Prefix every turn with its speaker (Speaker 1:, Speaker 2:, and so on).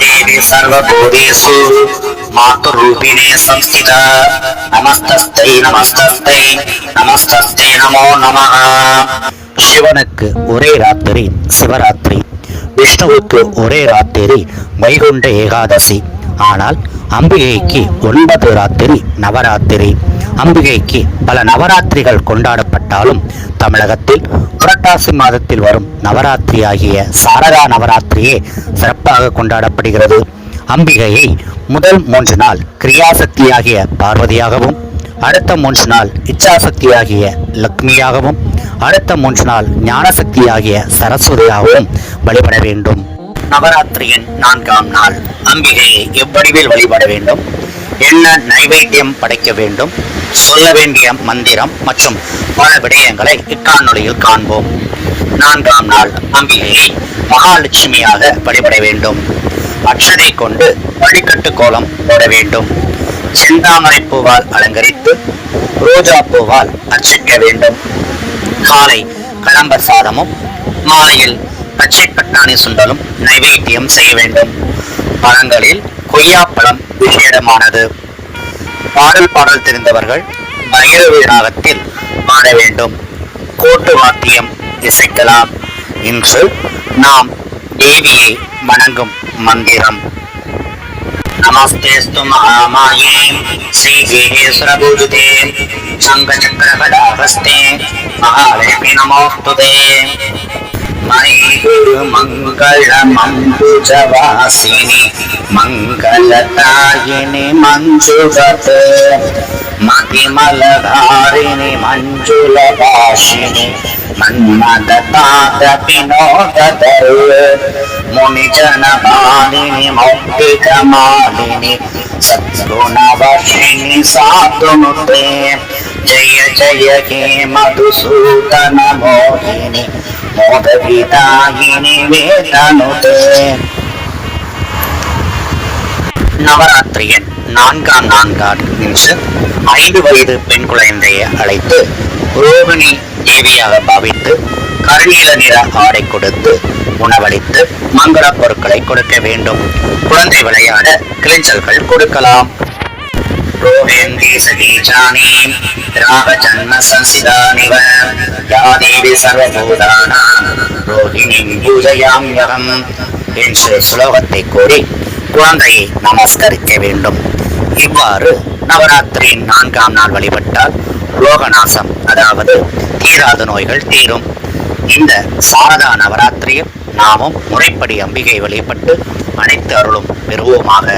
Speaker 1: देवी सर्वभूतेषु मातृरूपिणे संस्थिता नमस्तस्यै नमस्तस्यै नमस्तस्यै नमो नमः சிவனுக்கு ஒரே ராத்திரி சிவராத்திரி விஷ்ணுவுக்கு ஒரே ராத்திரி வைகுண்ட ஏகாதசி ஆனால் அம்பிகைக்கு ஒன்பது ராத்திரி நவராத்திரி அம்பிகைக்கு பல நவராத்திரிகள் கொண்டாடப்பட்டாலும் தமிழகத்தில் புரட்டாசி மாதத்தில் வரும் நவராத்திரி ஆகிய சாரதா நவராத்திரியே சிறப்பாக கொண்டாடப்படுகிறது. அம்பிகையை முதல் மூன்று நாள் கிரியாசக்தியாகிய பார்வதியாகவும் அடுத்த மூன்று நாள் இச்சாசக்தியாகிய லக்ஷ்மியாகவும் அடுத்த மூன்று நாள் ஞானசக்தியாகிய சரஸ்வதியாகவும் வழிபட வேண்டும். நவராத்திரியின் நான்காம் நாள் அம்பிகையை எவ்வடிவில் வழிபட வேண்டும்? என்ன நைவேத்தியம் படைக்க வேண்டும்? சொல்ல வேண்டிய மந்திரம் மற்றும் பல விடயங்களை இக்காணொலியில் காண்போம். நான்காம் நாள் அம்பிகையை மகாலட்சுமியாக வழிபட வேண்டும். அக்ஷதை கொண்டு வழிகட்டு கோலம் போட வேண்டும். செந்தாமரை பூவால் அலங்கரித்து ரோஜா பூவால் அர்ச்சிக்க வேண்டும். காலை கலம்ப சாதமும் மாலையில் பச்சை பட்டாணி சுண்டலும் நைவேத்தியம் செய்ய வேண்டும். பழங்களில் கொய்யாப்பழம் விசேடமானது. பாடல் பாடல் தெரிந்தவர்கள் பைரவி ராகத்தில் பாட வேண்டும் கோட்டு வாத்தியம் இசைக்கலாம் இன்று நாம் தேவியை வணங்கும் மந்திரம் नमस्तेऽस्तु महामाये श्रीहेश्वरभूते शङ्खचक्रकटाहस्ते महालक्ष्मी नमोऽस्तु ते मयि మంగళమంబుజవాసిని మంగళతాయిని మంజుగతే మతిమలధారిణి మంజుల భాషిణి మన్మద తాత వినోదరు మునిజన బాణిని మౌఖిక మాలిని సద్గుణవర్షిణి సాధుముతే జయ జయ హే మధుసూతన మోహిని நவராத்திரியின் நான்காம் நான்காம் நின்று ஐந்து வயது பெண் குழந்தையை அழைத்து ரோகிணி தேவியாக பாவித்து கருநீல நிற ஆடை கொடுத்து உணவளித்து மங்கள பொருட்களை கொடுக்க வேண்டும் குழந்தை விளையாட கிளிஞ்சல்கள் கொடுக்கலாம் रोहेन्द्री सतीजानी रागजन्म संसिदानिव या देवी सर्वभूतानां ரோஹிணிம் பூஜையாம்யகம் என்று ஸ்லோகத்தை கூறி குழந்தையை நமஸ்கரிக்க வேண்டும் இவ்வாறு நவராத்திரியின் நான்காம் நாள் வழிபட்டால் லோகநாசம் அதாவது தீராத நோய்கள் தீரும் இந்த சாரதா நவராத்திரியில் நாமும் முறைப்படி அம்பிகை வழிபட்டு அனைத்து அருளும் பெறுவோமாக